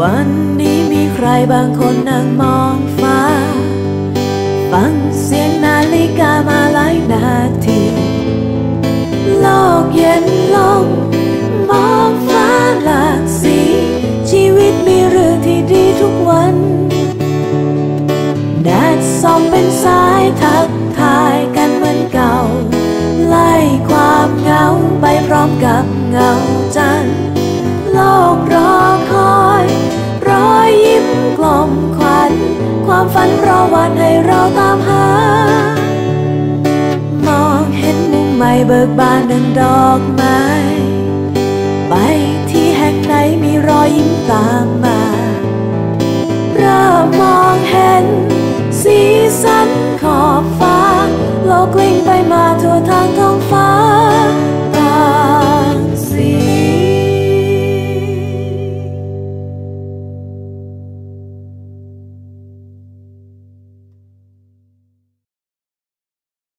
วันนี้มีใครบางคนนั่งมองฟ้า ฟังเสียงนาฬิกามาหลายนาที โลกเย็นลง มองฟ้าหลากสี ชีวิตมีเรื่องที่ดีทุกวัน แดดส่องเป็นสายทักทายกันเหมือนเก่า ไล่ความเหงาไปพร้อมกับ ความฝันรอวันให้เราตามหา มองเห็นมุมใหม่เบิกบานดังดอกไม้ ไปที่แห่งไหนมีรอยยิ้มตามมาเริ่มมองเห็น สีสันขอบฟ้า โลกกลิ้งไปมาทั่วทางท้องฟ้า